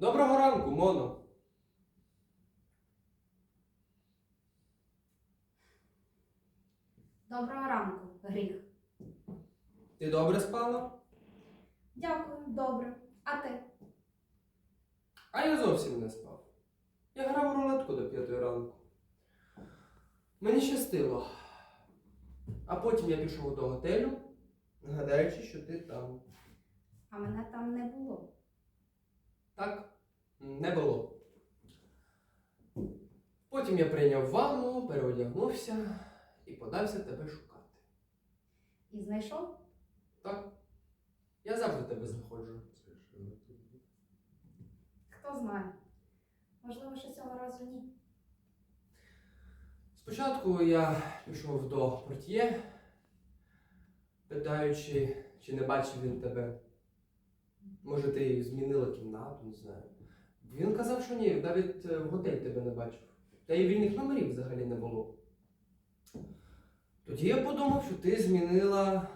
Моно. Доброго ранку, гріх. Ти добре спала? Дякую, добре. А ти? А я зовсім не спав. Я грав у рулетку до п'ятої ранку. Мені щастило. А потім я пішов до готелю, гадаючи, що ти там. А мене там не було. Не було. Потім я прийняв ванну, переодягнувся і подався тебе шукати. І знайшов? Так? Я завжди тебе знаходжу. Хто знає. Можливо, що цього разу ні. Спочатку я пішов до портьє, питаючи, чи не бачив він тебе. Може, ти змінила кімнату, не знаю. Він казав, що ні, навіть е, в готель тебе не бачив. Та й вільних номерів взагалі не було. Тоді я подумав, що ти змінила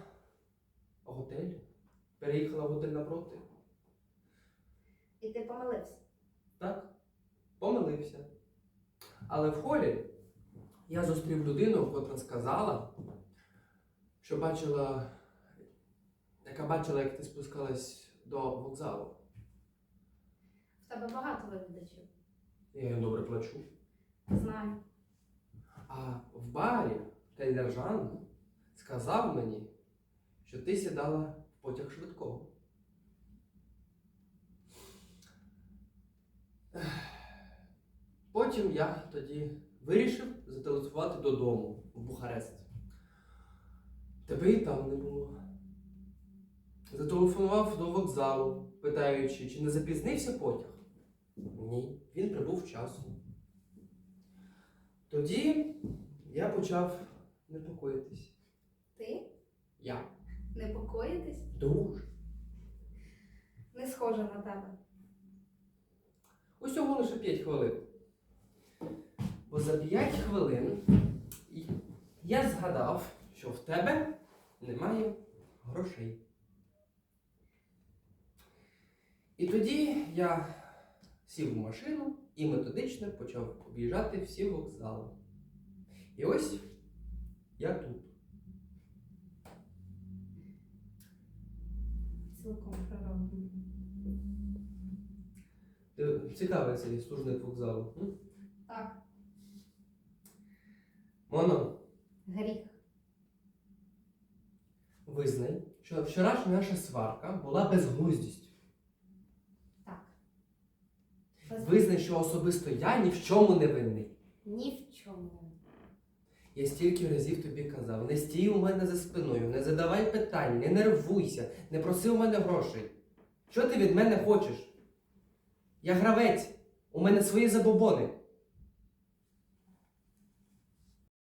готель, переїхала в готель напроти. І ти помилився. Так, помилився. Але в холі я зустрів людину, котра сказала, що бачила, яка бачила, як ти спускалась до вокзалу. В тебе багато вивідачів. Я їм добре плачу. Знаю. А в барі Кейдер Жан сказав мені, що ти сідала в потяг швидкого. Потім я тоді вирішив зателефонувати додому в Бухарест. Тебе і там не було. Зателефонував до вокзалу, питаючи, чи не запізнився потяг. Ні, він прибув вчасно. Тоді я почав непокоїтись. Ти? Я Непокоїтись? дуже. Не схоже на тебе. Усього лише 5 хвилин. Бо за 5 хвилин я згадав, що в тебе немає грошей. І тоді я сів у машину і методично почав об'їжджати всі вокзали. І ось я тут. Цілком природно. Цікавий цей служник вокзалу. м? Так, Моно, гріх. визнай, що вчорашня наша сварка була безглуздістю. Визнай, що особисто я ні в чому не винний. Ні в чому. Я стільки разів тобі казав, не стій у мене за спиною, не задавай питань, не нервуйся, не проси у мене грошей. Що ти від мене хочеш? Я гравець, у мене свої забобони.